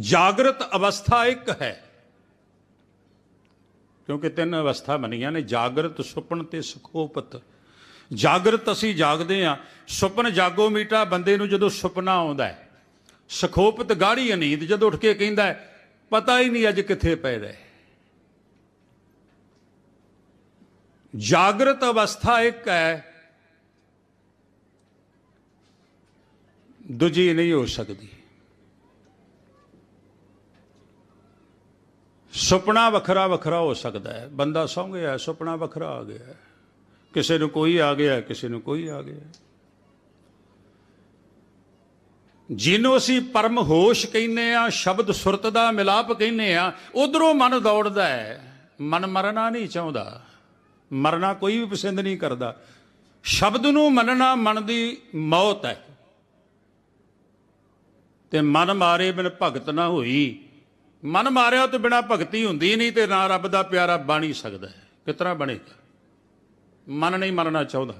ਜਾਗਰਤ ਅਵਸਥਾ ਇੱਕ ਹੈ। ਕਿਉਂਕਿ ਤਿੰਨ ਅਵਸਥਾ ਬਣੀਆਂ ਨੇ, ਜਾਗਰਤ, ਸੁਪਨ ਤੇ ਸੁਖੋਪਤ। ਜਾਗਰਤ ਅਸੀਂ ਜਾਗਦੇ ਆ ਸੁਪਨ ਜਾਗੋ ਮੀਟਾ, ਬੰਦੇ ਨੂੰ ਜਦੋਂ ਸੁਪਨਾ ਆਉਂਦਾ ਹੈ, ਸੁਖੋਪਤ ਗਾੜੀ ਨੀਂਦ ਜਦੋਂ ਉੱਠ ਕੇ ਕਹਿੰਦਾ ਪਤਾ ਹੀ ਨਹੀਂ ਅੱਜ ਕਿੱਥੇ ਪੈ ਰਹੇ ਜਾਗਰਤ ਅਵਸਥਾ ਇੱਕ ਹੈ, ਦੂਜੀ ਨਹੀਂ ਹੋ ਸਕਦੀ। ਸੁਪਨਾ ਵੱਖਰਾ ਵੱਖਰਾ ਹੋ ਸਕਦਾ ਹੈ। ਬੰਦਾ ਸੌਂ ਗਿਆ, ਸੁਪਨਾ ਵੱਖਰਾ ਆ ਗਿਆ ਕਿਸੇ ਨੂੰ ਕੋਈ ਆ ਗਿਆ ਕਿਸੇ ਨੂੰ ਕੋਈ ਆ ਗਿਆ ਜਿਹਨੂੰ ਅਸੀਂ ਪਰਮ ਹੋਸ਼ ਕਹਿੰਦੇ ਆ ਸ਼ਬਦ ਸੁਰਤ ਦਾ ਮਿਲਾਪ ਕਹਿੰਦੇ ਆ ਉਧਰੋਂ ਮਨ ਦੌੜਦਾ ਹੈ। ਮਨ ਮਰਨਾ ਨਹੀਂ ਚਾਹੁੰਦਾ। ਮਰਨਾ ਕੋਈ ਵੀ ਪਸੰਦ ਨਹੀਂ ਕਰਦਾ। ਸ਼ਬਦ ਨੂੰ ਮੰਨਣਾ ਮਨ ਦੀ ਮੌਤ ਹੈ। ਤੇ ਮਨ ਮਾਰੇ ਬਿਨ ਭਗਤ ਨਾ ਹੋਈ। ਮਨ ਮਾਰਿਆ ਤੋਂ ਬਿਨਾ ਭਗਤੀ ਹੁੰਦੀ ਨਹੀਂ ਤੇ ਨਾ ਰੱਬ ਦਾ ਪਿਆਰਾ ਬਣ ਹੀ ਸਕਦਾ ਹੈ। ਕਿਤਨਾ ਬਣੇਗਾ? ਮਨ ਨਹੀਂ ਮਰਨਾ ਚਾਹੁੰਦਾ।